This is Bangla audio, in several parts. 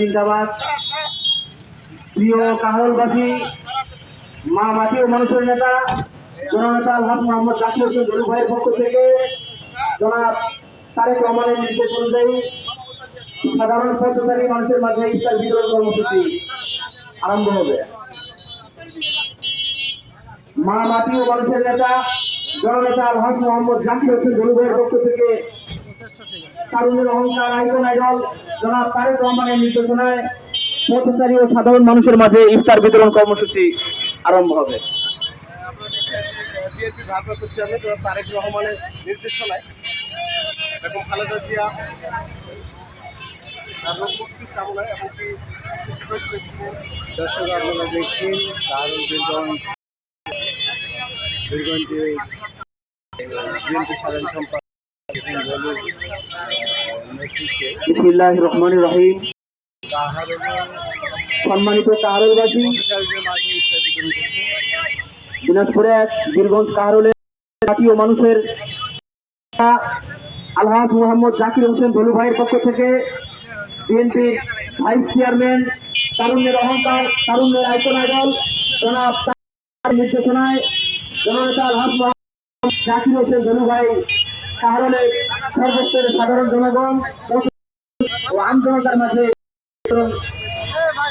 জিন্দাবাদ। প্রিয় কাহলবাসী মা মাটি ও মানুষের নেতা, জননেতা আলহাজ মোহাম্মদ জাকির হোসেন জরু ভাইয়ের পক্ষ থেকে, জনাব তারেক রহমানের নির্দেশ অনুযায়ী সাধারণ পথচারী মানুষের মাঝে ইফতার বিতরণ কর্মসূচি আরম্ভ হবে। মা মাটি ও মানুষের নেতা, জননেতা আলহাজ মোহাম্মদ জাকির হোসেন জরু ভাইয়ের পক্ষ থেকে তারুণের অহংকার আইকন আইডল। জনাব তারেক রহমানের নির্দেশনায় পথচারী ও সাধারণ মানুষের মাঝে ইফতার বিতরণ কর্মসূচি আরম্ভ হবে। বিএনপি ভারপ্রাপ্ত চেয়ারম্যান জনাব তারেক রহমানের নির্দেশনায় খালেদা জিয়া কামনায় এমনকি দর্শক আপনারা দেখছেন দারুল বীরগঞ্জ বীরগঞ্জে বিএনপি সাধারণ সম্পাদক বিসমিল্লাহ রহমান রহিম সম্মানিত কাহারুলবাসী দিনাজপুরে এক বীরগঞ্জ কাহারুলের ও মানুষের আলহাজ মোহাম্মদ জাকির হোসেন ভলু ভাইয়ের পক্ষ থেকে বিএনপির ভাইস চেয়ারম্যান তারুণ্যের অহংকার, তারুণ্যের আইকন আইডল জনাব নির্দেশনায় জননেতা আলহাজ মোহাম্মদ জাকির হোসেন ভলু ভাই কাহারুলের সর্বস্তরের সাধারণ জনগণ ও আন্দোলনতার মাঝে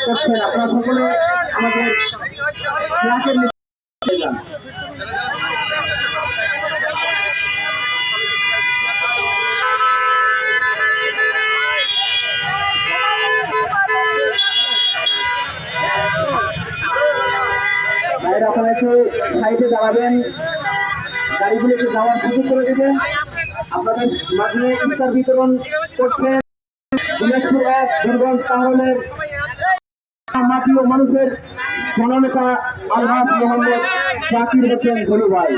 করছেন। আপনারা সকলে আমাদের। ভাইরা আপনারা একটু সাইডে দাঁড়াবেন। গাড়িগুলো একটু যাওয়ার সুযোগ করে দেবেন। আপনাদের মাঝে ইফতার বিতরণ করছেন দিনাজপুর এক দুর্গঞ্জ কাহলের মাটি ও মানুষের জননেতা আলহাজ মোহাম্মদ জাকির হোসেন ধনু ভাই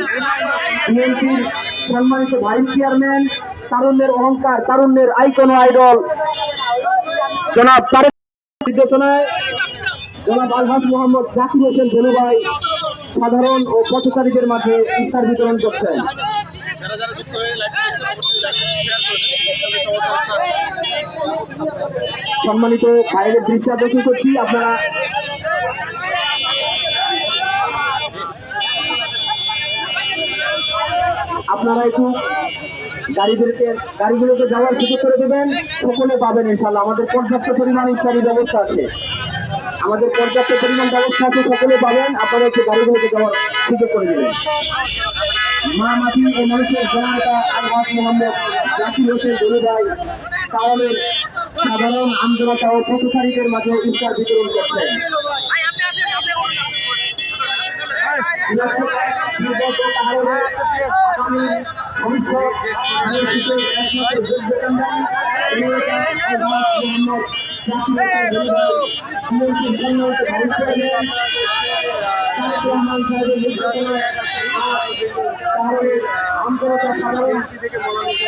বিএনপির সম্মানিত ভাইস চেয়ারম্যান তারুণ্যের অহংকার, তারুণ্যের আইকন আইডল জনাব তারেক নির্দেশনায় জনাব আলহাজ মোহাম্মদ জাকির হোসেন ধনু ভাই সাধারণ ও পথচারীদের মাঝে ইফতার বিতরণ করছেন। যারা যারা যুক্ত হয়ে সম্মানিত ভাইয়ের দৃশ্য দেখে করছি, আপনারা আপনারা একটু গাড়িদেরকে, গাড়িগুলোকে যাওয়ার সুযোগ করে দেবেন, সকলে পাবেন ইনশাল্লাহ আমাদের পর্যাপ্ত পরিমাণ ইত্যাদি ব্যবস্থা আছে। আমাদের পর্যাপ্ত পরিমাণ ব্যবস্থা আছে, সকলে পাবেন। আপনারা একটু গাড়িগুলোকে যাওয়ার সুযোগ করে দেবেন। মা মাটি ও মানুষের জননেতা আলহাজ মোহাম্মদ জাকির হোসেন দলুভাই কাওয়ালের সাধারণ আন্দোলনতা ও পথচারীদের মাঝে ইফতার বিতরণ করছেন ভবিষ্যৎ রহমান সাহেবের আজ শহরের আন্তর্জাতিক সাধারণ থেকে মনোনীত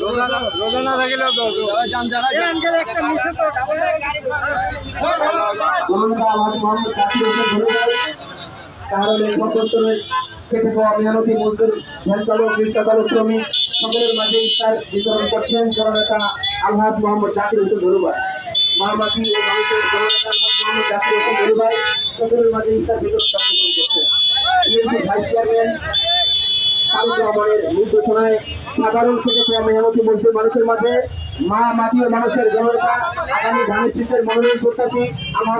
করছেন রোজানা থাকিলেও কারণে পঁচাত্তরের খেটে পাওয়া মেহনতি মজদুর ভ্যান চালক রিক্সা চালক শ্রমিক সকলের মাঝে ইফতার বিতরণ করছেন জননেতা আলহাজ মোহাম্মদ জাকির হোসেন ধরুভাই মামাটি ও মানুষের জননেতা আলহাজ মোহাম্মদ জাকির হোসেন ধরুভাই সকলের মাঝে ইফতার বিতরণ করছেন ভাইস চেয়ারম্যান তারেক রহমানের নির্দেশনায় সাধারণ থেকে মেহনতি মজদুর মানুষের মাঝে মা মাটি ও মানুষের জনতা, আগামী ধানের শীতের মনোনয়ন প্রত্যাশী আমার